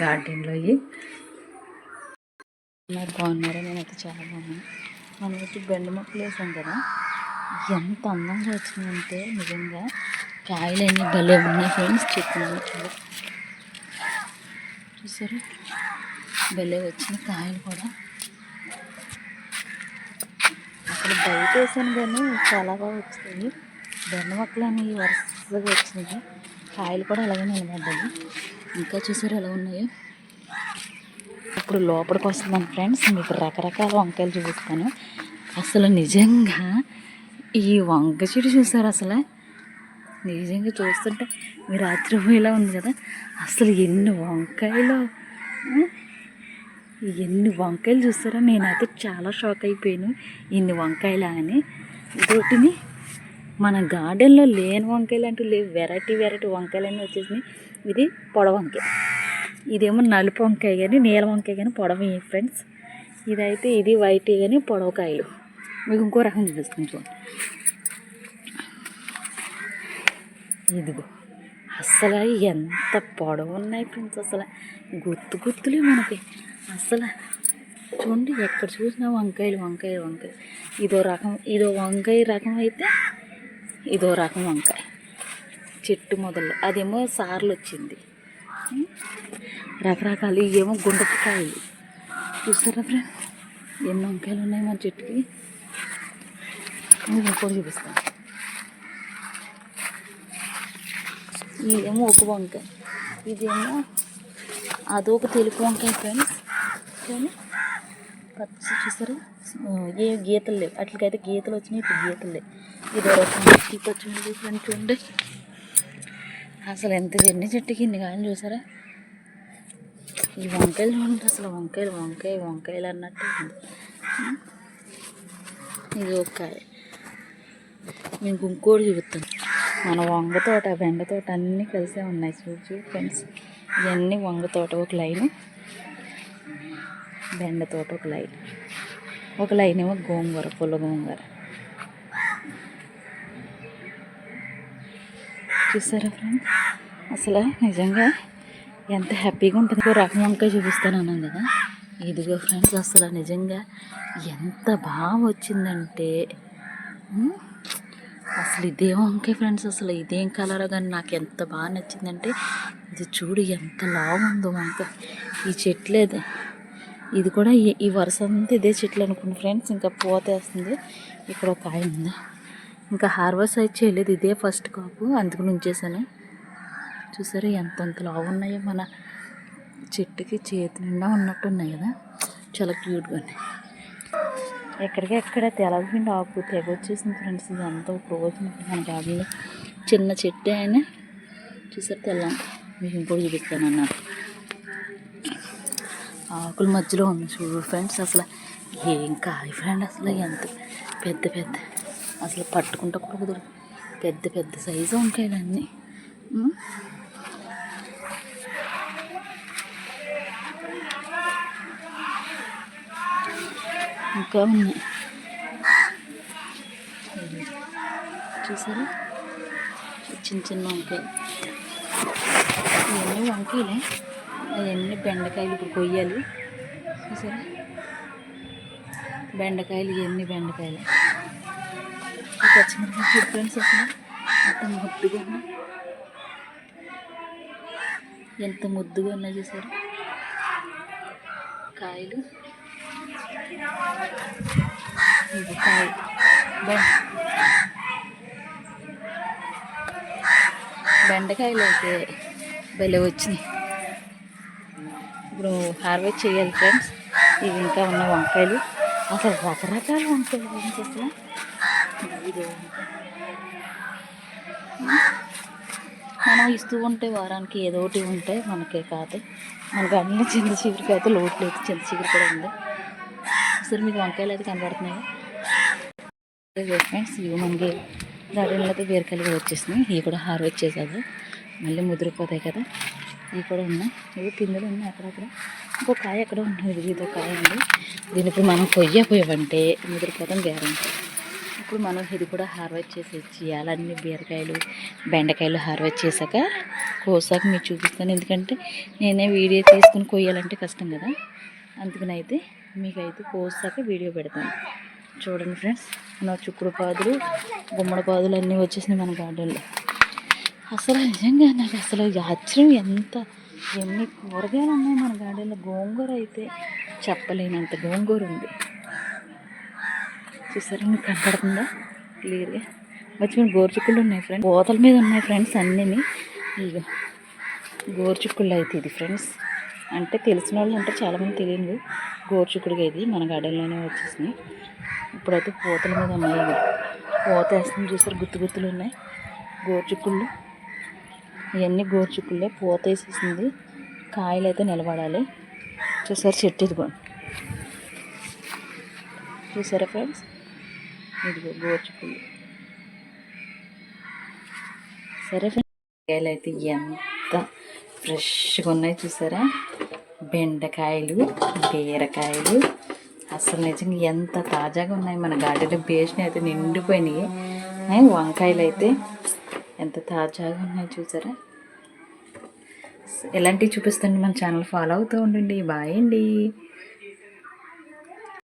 గార్డెన్లో ఇవి ఉన్నారు బాగున్నారు. నేనైతే చాలా బాగున్నాను. మనం వచ్చి బెండ మొక్కలు వేసాం కదా ఎంత అందంగా వచ్చిందంటే నిజంగా కాయలు అన్నీ భలే ఉన్నాయి ఫ్రెండ్స్. చెప్తున్నాను చూడు. భలే వచ్చిన కాయలు కూడా. అసలు బయట వేసాను కానీ చాలా బాగా వచ్చాయి బెండ మొక్కలు అనేవి వరుసగా వచ్చినాయి. కాయలు కూడా అలాగే నిలబడ్డాయి. ఇంకా చూసారు ఎలా ఉన్నాయో? ఇప్పుడు లోపలికి వస్తున్నాను ఫ్రెండ్స్. మీకు రకరకాల వంకాయలు చూపిస్తాను. అసలు నిజంగా ఈ వంక చెట్టు చూసారు అసలు? నిజంగా చూస్తుంటే మీరు రాత్రి పోయేలా ఉంది కదా. అసలు ఎన్ని వంకాయలు ఎన్ని వంకాయలు చూస్తారా నేనైతే చాలా షాక్ అయిపోయాను. ఇన్ని వంకాయలా అని. ఇదొకటిని మన గార్డెన్లో లేని వంకాయలు అంటూ లేవు. వెరైటీ వెరైటీ వంకాయలన్నీ వచ్చేసినాయి. ఇది పొడవ వంకాయ. ఇదేమో నలుపు వంకాయ కానీ నీల వంకాయ కానీ పొడవ ఫ్రెండ్స్. ఇదైతే ఇది వైట్ కానీ పొడవకాయలు మీకు ఇంకో రకం చూపిస్తుంది చూడండి. ఇదిగో అసలు ఎంత పొడవు ఉన్నాయి ఫ్రెండ్స్ అసలు. గుర్తు గుర్తులే మనకి. అసలు చూడండి ఎక్కడ చూసినా వంకాయలు వంకాయలు వంకాయ ఇదో రకం ఇదో వంకాయ రకం అయితే ఇదో రకం వంకాయ. చెట్టు మొదలు. అదేమో సార్లు వచ్చింది రకరకాలు ఇవేమో గుండపకాయలు చూసారా ఫ్రెండ్ ఎన్ని వంకాయలు ఉన్నాయి మన చెట్టుకి? మీకు కూడా చూపిస్తాను ఇదేమో ఒక వంకాయ. ఇదేమో అదొక తెలుపు వంకాయ ఫ్రెండ్స్. కానీ పచ్చి చూసారా? ఏ గీతలు లేవు. అట్లకైతే గీతలు వచ్చినాయి ఇప్పుడు గీతలు లేవు. ఇది రకం ఈ పచ్చిమిర్చి ఫ్రెండ్ చూడండి. అసలు ఎంత ఎన్ని చెట్టుకి ఇన్ని కాయలు చూసారా? ఈ వంకాయలు చూడండి అసలు వంకాయలు వంకాయ వంకాయలు అన్నట్టు ఇది ఒక కాయ. మీకు ఇంకోటి చూపిస్తాను. మన వంగ తోట బెండ తోట అన్నీ కలిసే ఉన్నాయి. చూడు చూడు ఫ్రెండ్స్. ఇవన్నీ వంగ తోట ఒక లైన్. బెండ తోట ఒక లైన్. ఒక లైన్ ఏమో గోంగూర పుల్ల గోంగూర. చూసారా ఫ్రెండ్స్ అసలు? నిజంగా? ఎంత హ్యాపీగా ఉంటుంది. ఇంకో రకం వంకాయ చూపిస్తాను అన్నాను కదా. ఇదిగో ఫ్రెండ్స్ అసలు నిజంగా ఎంత బాగా వచ్చిందంటే అసలు ఇదే వంకాయ ఫ్రెండ్స్ అసలు ఇదేం కలర్ కానీ నాకు ఎంత బాగా నచ్చిందంటే ఇది చూడు ఎంత లావు ఉందో వంకాయ ఈ చెట్లేదు ఇది కూడా ఈ ఈ వరుస అంతా ఇదే చెట్లు అనుకున్న ఫ్రెండ్స్ ఇంకా పోతేస్తుంది ఇక్కడ ఒక కాయ ఉంది? ఇంకా హార్వెస్ట్ అయితే చేయలేదు. ఇదే ఫస్ట్ కాపు అందుకు ఉంచేసాను చూసారా ఎంత అంత లావు ఉన్నాయో మన చెట్టుకి చేతి నిండా ఉన్నట్టు ఉన్నాయి కదా. చాలా క్యూట్గా ఉన్నాయి. ఎక్కడికి ఎక్కడ తెలగపిండి ఆకు తెగ వచ్చేసింది ఫ్రెండ్స్ ఇదంతా ఒక రోజు మన గార్డెన్లో చిన్న చెట్టు అయినా చూసారు తెల్లం మీకు ఇంకోటి చూపిస్తాను అన్నారు ఆకుల మధ్యలో ఉంది చూడు ఫ్రెండ్స్ అసలు. ఏం కాయ ఫ్రెండ్ అసలు ఎంత పెద్ద పెద్ద అసలు పట్టుకుంటే కూడా కుదరదు. పెద్ద పెద్ద సైజు వంకాయలు అన్నీ ఇంకా ఉన్నాయి. చూసారా? చిన్న చిన్న వంకాయలు. ఇవన్నీ వంకాయలే. అవన్నీ బెండకాయలు ఇప్పుడు కొయ్యాలి. చూసారా? బెండకాయలు ఇవన్నీ బెండకాయలు. ఈ పచ్చిమిరపకాయ ఫ్రెండ్స్ అసలు ఎంత ముద్దుగా ఉన్నాయి ఎంత ముద్దుగా ఉన్నాయి చూసారా కాయలు ఇది కాయ బెండకాయలు అయితే భలే వచ్చినాయి ఇప్పుడు హార్వెస్ట్ చేయాలి ఫ్రెండ్స్ ఇవి ఇంకా ఉన్న వంకాయలు అసలు రకరకాల వంకాయలు ఏం అసలు మనం ఇస్తూ ఉంటే వారానికి ఏదో ఒకటి ఉంటే మనకే కాదు. మనకు అన్ని చింత చిగురికి అయితే లోటు లేదు. చింత చిగురు కూడా ఉంది. సరే మీకు వంకాయలు అయితే కనబడుతున్నాయి? ఫ్రెండ్స్ ఇవి మనకి గార్డెన్లో అయితే బీరకాయలు కూడా వచ్చేసినాయి. ఇవి కూడా హార్వెస్ట్ చేసాము మళ్ళీ ముదిరిపోతాయి కదా. ఇవి కూడా ఉన్నాయి. ఇవి కిందలు ఉన్నాయి అక్కడక్కడ. ఇంకో కాయ ఎక్కడ ఉంటుంది ఇది ఇదో కాయ ఉంది దీని ఇప్పుడు మనం కొయ్యపోయామంటే ముదిరిపోతాం గ్యారంటీ. ఇప్పుడు మనం ఇది కూడా హార్వెస్ట్ చేసి అన్ని బీరకాయలు బెండకాయలు హార్వెస్ట్ చేశాక కోసాక మీకు చూపిస్తాను. ఎందుకంటే నేనే వీడియో తీసుకుని కొయ్యాలంటే కష్టం కదా. అందుకని అయితే మీకైతే కోసాక వీడియో పెడతాను. చూడండి ఫ్రెండ్స్ మన చుక్కుడు పాదులు గుమ్మడి పాదులు అన్నీ వచ్చేసినాయి మన గార్డెన్లో అసలు నిజంగా నాకు అసలు ఆశ్చర్యం ఎంత ఎన్ని కూరగాయలు ఉన్నాయి మన గార్డెన్లో గోంగూర అయితే చెప్పలేనంత గోంగూర ఉంది. చూసారా మీకు కనపడుతుందా? క్లియర్గా? మర్చిపోయిన గోరుచుక్కులు ఉన్నాయి ఫ్రెండ్స్. కోతల మీద ఉన్నాయి ఫ్రెండ్స్ అన్నీ ఇక గోరుచుక్కుళ్ళు అయితే ఇది ఫ్రెండ్స్. అంటే తెలిసిన వాళ్ళు అంటే చాలామంది తెలియదు గోరుచుక్కుడుగా ఇది మన గార్డెన్లోనే వచ్చేసినాయి. ఇప్పుడైతే పూతల మీద ఉన్నాయి ఇవి. పూత వేస్తుంది చూసారు? గుత్తు గుత్తులు ఉన్నాయి. గోరుచుక్కుళ్ళు ఇవన్నీ గోరుచుక్కుళ్ళే పూత వేసేసింది. కాయలు అయితే నిలబడాలి. చూసారు? చెట్టు ఇదిగోండి చూసారా ఫ్రెండ్స్? ఇదిగో గోరుచుక్కుళ్ళు సరే ఫ్రెండ్స్ అయితే ఎంత ఫ్రెష్గా ఉన్నాయి చూసారా? బెండకాయలు బీరకాయలు. అసలు నిజంగా ఎంత తాజాగా ఉన్నాయి మన గార్డెన్లో. బేస్ని అయితే నిండిపోయినాయి. వంకాయలు అయితే ఎంత తాజాగా ఉన్నాయి చూసారా? ఎలాంటివి చూపిస్తుంది మన ఛానల్ ఫాలో అవుతూ ఉండండి. బాయ్ అండి.